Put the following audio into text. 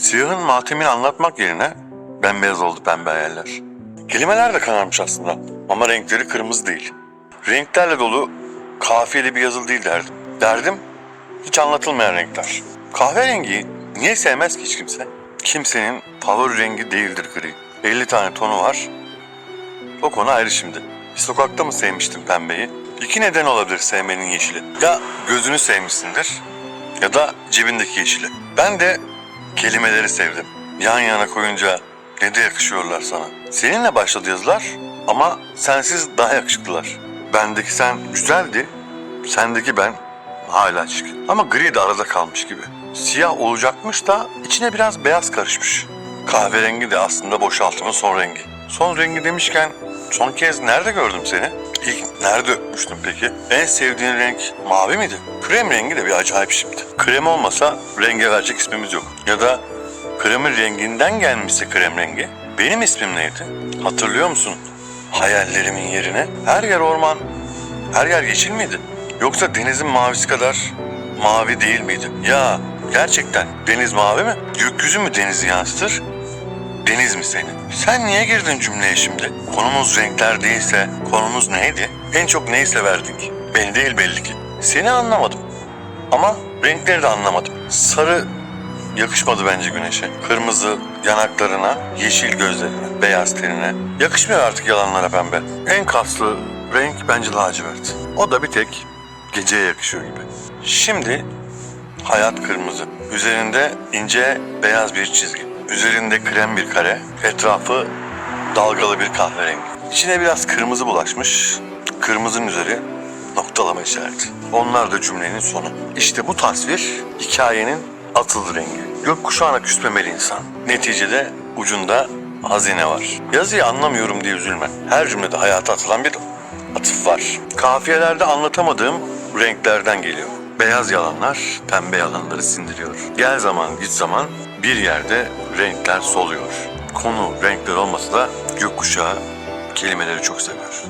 Siyahın matemini anlatmak yerine bembeyaz oldu pembe hayaller. Kelimeler de kararmış aslında ama renkleri kırmızı değil. Renklerle dolu kafiyeli bir yazılı değil derdim. Derdim hiç anlatılmayan renkler. Kahverengi niye sevmez ki hiç kimse? Kimsenin favori rengi değildir gri. 50 tane tonu var. O konu ayrı şimdi. Bir sokakta mı sevmiştin pembeyi? İki neden olabilir sevmenin yeşili. Ya gözünü sevmişsindir ya da cebindeki yeşili. Ben de kelimeleri sevdim. Yan yana koyunca ne de yakışıyorlar sana. Seninle başladı yazılar ama sensiz daha yakışıklılar. Bendeki sen güzeldi, sendeki ben hala çirkin. Ama gri de arada kalmış gibi. Siyah olacakmış da içine biraz beyaz karışmış. Kahverengi de aslında boşaltımın son rengi. Son rengi demişken son kez nerede gördüm seni? İlk nerede öpmüştüm peki? En sevdiğin renk mavi miydi? Krem rengi de bir acayip şimdi. Krem olmasa renge verecek ismimiz yok. Ya da kremin renginden gelmişse krem rengi. Benim ismim neydi? Hatırlıyor musun? Hayallerimin yerine. Her yer orman, her yer yeşil miydi? Yoksa denizin mavisi kadar mavi değil miydi? Ya gerçekten deniz mavi mi? Gökyüzü mü denizi yansıtır? Deniz mi senin? Sen niye girdin cümleye şimdi? Konumuz renkler değilse konumuz neydi? En çok neyi severdin ki? Beni değil belli ki. Seni anlamadım. Ama renkleri de anlamadım. Sarı yakışmadı bence güneşe. Kırmızı yanaklarına, yeşil gözlerine, beyaz tenine. Yakışmıyor artık yalanlara pembe. En kaslı renk bence lacivert. O da bir tek geceye yakışıyor gibi. Şimdi hayat kırmızı. Üzerinde ince beyaz bir çizgi. Üzerinde krem bir kare. Etrafı dalgalı bir kahverengi. İçine biraz kırmızı bulaşmış. Kırmızının üzeri noktalama işareti. Onlar da cümlenin sonu. İşte bu tasvir hikayenin atıl rengi. Gökkuşağına küsmemeli insan. Neticede ucunda hazine var. Yazıyı anlamıyorum diye üzülme. Her cümlede hayata atılan bir atıf var. Kafiyelerde anlatamadığım renklerden geliyor. Beyaz yalanlar pembe yalanları sindiriyor. Gel zaman git zaman bir yerde renkler soluyor. Konu renkler olmasa da gökkuşağı kelimeleri çok seviyor.